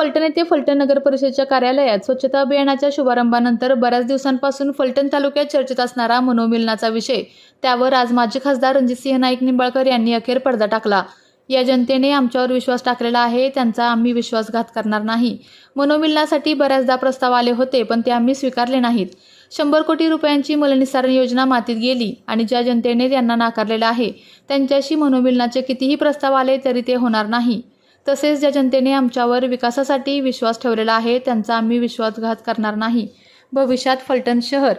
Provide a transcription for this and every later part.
फलटण येथे फलटण नगर परिषदेच्या कार्यालयात स्वच्छता अभियानाच्या शुभारंभानंतर बऱ्याच दिवसांपासून फलटण तालुक्यात चर्चेत असणारा मनोमिलनाचा विषय. त्यावर आज माजी खासदार रणजितसिंह नाईक निंबाळकर यांनी अखेर पडदा टाकला. या जनतेने आमच्यावर विश्वास टाकलेला आहे त्यांचा आम्ही विश्वासघात करणार नाही. मनोमिलनासाठी बऱ्याचदा प्रस्ताव आले होते पण ते आम्ही स्वीकारले नाहीत. शंभर कोटी रुपयांची मलनिसारण योजना मातीत गेली आणि ज्या जनतेने त्यांना नाकारलेलं आहे त्यांच्याशी मनोमिलनाचे कितीही प्रस्ताव आले तरी ते होणार नाही. तसेच ज्या जनतेने आमच्यावर विकासासाठी विश्वास ठेवलेला आहे त्यांचा आम्ही विश्वासघात करणार नाही. भविष्यात फलटण शहर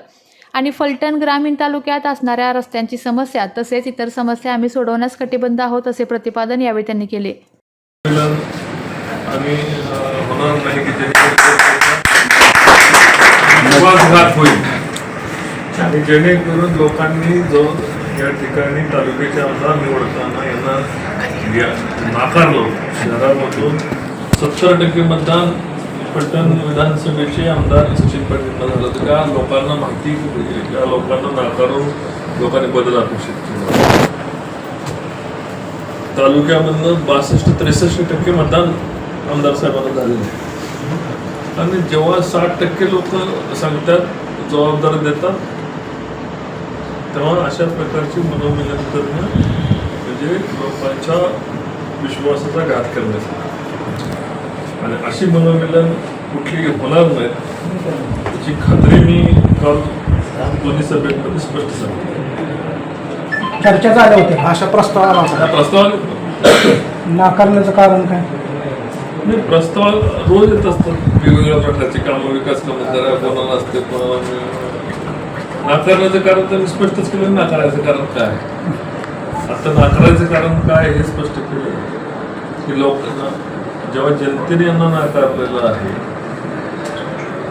आणि फलटण ग्रामीण तालुक्यात असणाऱ्या रस्त्यांची समस्या तसेच इतर समस्या आम्ही सोडवण्यास कटिबद्ध आहोत असे प्रतिपादन यावेळी त्यांनी केले. जेणेकरून लोकांनी जो या ठिकाणी तालुक्याचे आमदार निवडताना यांना या- नाकारलं. शहरामधून सत्तर टक्के मतदान पटण विधानसभेचे आमदार सचिन पाटील झालं तर त्या लोकांना माहिती त्या लोकांना नाकारून लोकांनी बदल अपेक्षित केला. तालुक्यामधनं बासष्ट त्रेसष्ट टक्के मतदान आमदार साहेबांना झालेलं आहे. आणि जेव्हा साठ टक्के लोक सांगतात जबाबदारी देतात तेव्हा अशा प्रकारची मनोमिलन करणं म्हणजे लोकांच्या विश्वासाचा घात करण्यासाठी आणि अशी मनोमिलन कुठली होणार नाहीत त्याची खात्री मी काल दोन्ही सभेमध्ये स्पष्ट सांगतो. चर्चा झाल्या होत्या अशा प्रस्ताव होता प्रस्तावात नाकारण्याचं कारण काय? नाही प्रस्ताव रोज येत असतात. वेगवेगळ्या प्रकारची कामं विकास कामं जरा कोणाला असते कोणाला नाही. नाकारण्याचं कारण तर मी स्पष्टच केलं नाकारायचं कारण काय? आता नाकारायचं कारण काय हे स्पष्ट केलं? की लोकांना जेव्हा जनतेने यांना नाकारलेलं आहे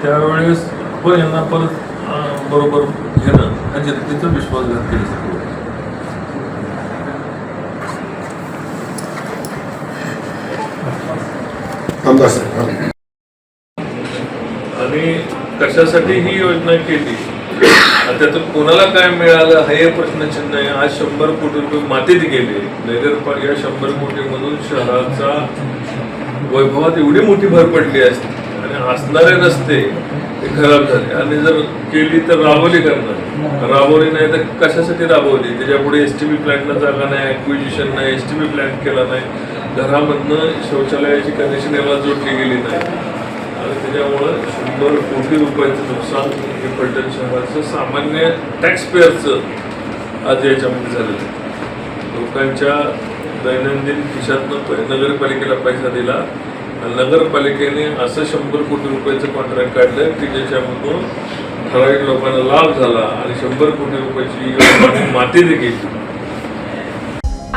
त्यावेळेस पण यांना परत बरोबर घेणं हा जनतेचा विश्वासघात साहेब आणि कशासाठी ही योजना केली? आणि त्यातून कोणाला काय मिळालं? हे प्रश्नचिन्ह आहे. आज शंभर कोटी रुपये मातीत गेले. नगरपालिका या शंभर कोटीमधून शहराचा वैभवात एवढी मोठी भर पडली असते. आणि असणारे रस्ते ते खराब झाले. आणि जर केली तर राबवली करणार. राबवली नाही तर कशासाठी राबवली? त्याच्या पुढे एस टी बी प्लॅन्टला जागा नाही ॲक्विजिशन नाही एस टी बी प्लॅन केला नाही. घरामधनं शौचालयाची कनेक्शन याला जोडली गेली नाही. आणि त्याच्यामुळं शंभर कोटी रुपयाचं नुकसान हे फलटण शहराचं सामान्य टॅक्सपेअरचं आज याच्यामध्ये झालेलं आहे. लोकांच्या दैनंदिन खिशातनं प- नगरपालिकेला पैसा दिला आणि नगरपालिकेने असं शंभर कोटी रुपयाचं कॉन्ट्रॅक्ट काढलं की ज्याच्यामधून ठराविक लोकांना लाभ झाला आणि शंभर कोटी रुपयाची माती देखील